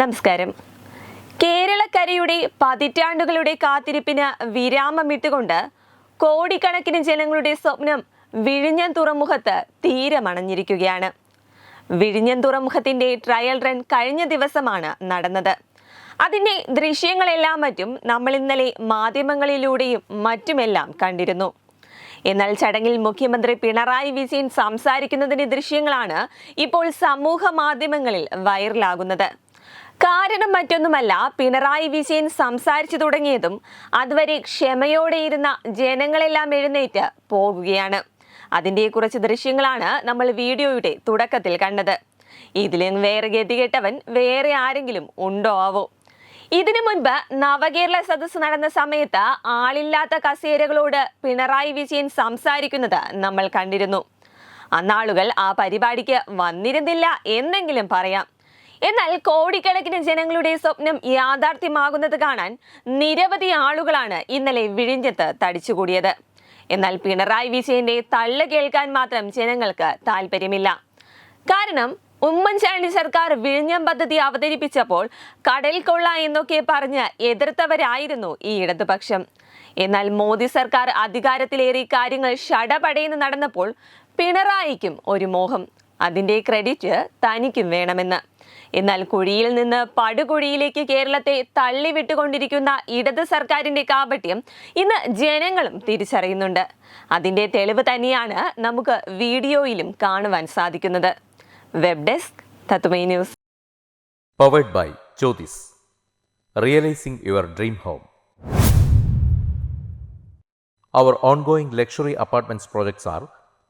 നമസ്കാരം. കേരളക്കരയുടെ പതിറ്റാണ്ടുകളുടെ കാത്തിരിപ്പിന് വിരാമമിട്ടുകൊണ്ട് കോടിക്കണക്കിന് ജനങ്ങളുടെ സ്വപ്നം വിഴിഞ്ഞം തുറമുഖത്ത് തീരമണഞ്ഞിരിക്കുകയാണ്. വിഴിഞ്ഞം തുറമുഖത്തിന്റെ ട്രയൽ റൺ കഴിഞ്ഞ ദിവസമാണ് നടന്നത്. അതിന്റെ ദൃശ്യങ്ങളെല്ലാം മറ്റും നമ്മൾ ഇന്നലെ മാധ്യമങ്ങളിലൂടെയും മറ്റുമെല്ലാം കണ്ടിരുന്നു. എന്നാൽ ചടങ്ങിൽ മുഖ്യമന്ത്രി പിണറായി വിജയൻ സംസാരിക്കുന്നതിന്റെ ദൃശ്യങ്ങളാണ് ഇപ്പോൾ സമൂഹ മാധ്യമങ്ങളിൽ വൈറലാകുന്നത് കാരണം മറ്റൊന്നുമല്ല പിണറായി വിജയൻ സംസാരിച്ചു തുടങ്ങിയതും അതുവരെ ക്ഷമയോടെ ഇരുന്ന ജനങ്ങളെല്ലാം എഴുന്നേറ്റ് പോകുകയാണ്. അതിന്റെ കുറച്ച് ദൃശ്യങ്ങളാണ് നമ്മൾ വീഡിയോയുടെ തുടക്കത്തിൽ കണ്ടത്. ഇതിലും വേറെ ഗതികെട്ടവൻ വേറെ ആരെങ്കിലും ഉണ്ടോ ആവോ? ഇതിനു മുൻപ് നവകേരള സദസ്സ് നടന്ന സമയത്ത് ആളില്ലാത്ത കസേരകളോട് പിണറായി വിജയൻ സംസാരിക്കുന്നത് നമ്മൾ കണ്ടിരുന്നു. അന്നാളുകൾ ആ പരിപാടിക്ക് വന്നിരുന്നില്ല എന്നെങ്കിലും പറയാം. എന്നാൽ കോടിക്കണക്കിന് ജനങ്ങളുടെ സ്വപ്നം യാഥാർത്ഥ്യമാകുന്നത് കാണാൻ നിരവധി ആളുകളാണ് ഇന്നലെ വിഴിഞ്ഞത്ത് തടിച്ചുകൂടിയത്. എന്നാൽ പിണറായി വിജയന്റെ തള്ള കേൾക്കാൻ മാത്രം ജനങ്ങൾക്ക് താല്പര്യമില്ല കാരണം ഉമ്മൻചാണ്ടി സർക്കാർ വിഴിഞ്ഞം പദ്ധതി അവതരിപ്പിച്ചപ്പോൾ കടൽ കൊള്ള എന്നൊക്കെ പറഞ്ഞ് എതിർത്തവരായിരുന്നു ഈ ഇടതുപക്ഷം. എന്നാൽ മോദി സർക്കാർ അധികാരത്തിലേറി കാര്യങ്ങൾ ഷടപടയെന്ന് നടന്നപ്പോൾ പിണറായിക്കും ഒരു മോഹം. അതിന്റെ ക്രെഡിറ്റ് തനിക്കും വേണമെന്ന്. എന്നാൽ കുഴിയിൽ നിന്ന് പടുകുഴിയിലേക്ക് കേരളത്തെ തള്ളിവിട്ടുകൊണ്ടിരിക്കുന്ന ഇടത് സർക്കാരിന്റെ കാപട്യം ഇന്ന് ജനങ്ങളും തിരിച്ചറിയുന്നുണ്ട്. അതിന്റെ തെളിവ് തന്നെയാണ് നമുക്ക് വീഡിയോയിലും കാണുവാൻ സാധിക്കുന്നത്. വെബ് ഡെസ്ക് തത്തുമൈ news powered by Jyothis realising your dream home